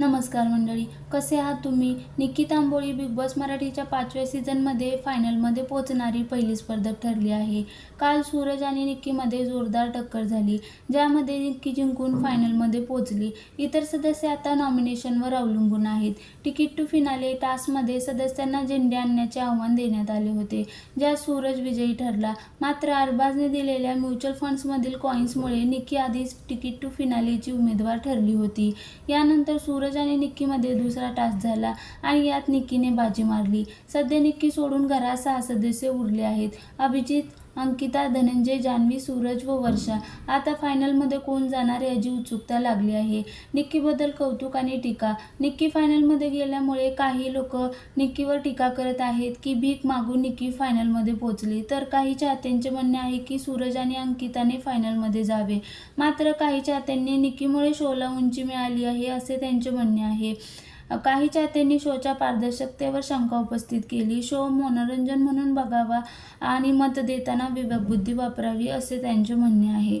नमस्कार मंडळी कसे आहात तुम्ही? निक्की तांबोळी बिग बॉस मराठीच्या पाचव्या सीझनमध्ये फायनलमध्ये पोहोचणारी पहिली स्पर्धक ठरली आहे. काल सूरज आणि निक्कीमध्ये जोरदार टक्कर झाली ज्यामध्ये निक्की जिंकून फायनलमध्ये पोहोचली. इतर सदस्य आता नॉमिनेशनवर अवलंबून आहेत. तिकीट टू फिनाले टास्कमध्ये सदस्यांना झेंडे आणण्याचे आव्हान देण्यात आले होते ज्यात सूरज विजयी ठरला. मात्र अरबाजने दिलेल्या म्युच्युअल फंड्समधील कॉईन्समुळे निक्की आधीच तिकीट टू फिनालेची उमेदवार ठरली होती. यानंतर सूरज आणि निक्कीमध्ये दुसरा टास्क झाला आणि यात निक्कीने बाजी मारली. सध्या निक्की सोडून घरात सहा सदस्य उरले आहेत. अभिजित अंकिता धनंजय जान्हवी सूरज व वर्षा. आता फायनलमध्ये कोण जाणार याची उत्सुकता लागली आहे? निक्कीबद्दल कौतुक आणि टीका. निक्की फायनलमध्ये गेल्यामुळे काही लोक निक्कीवर टीका करत आहेत की भीक मागून निक्की फायनलमध्ये पोहोचली. तर काही चाहत्यांचे म्हणणे आहे की सूरज आणि अंकिताने फायनलमध्ये जावे. मात्र काही चाहत्यांनी निक्कीमुळे शोला उंची मिळाली आहे असे त्यांचे म्हणणे आहे. काही चाहत्यांनी शोच्या पारदर्शकतेवर शंका उपस्थित केली. शो मनोरंजन म्हणून बघावा आणि मत देताना विवेकबुद्धी वापरावी असे त्यांचे म्हणणे आहे.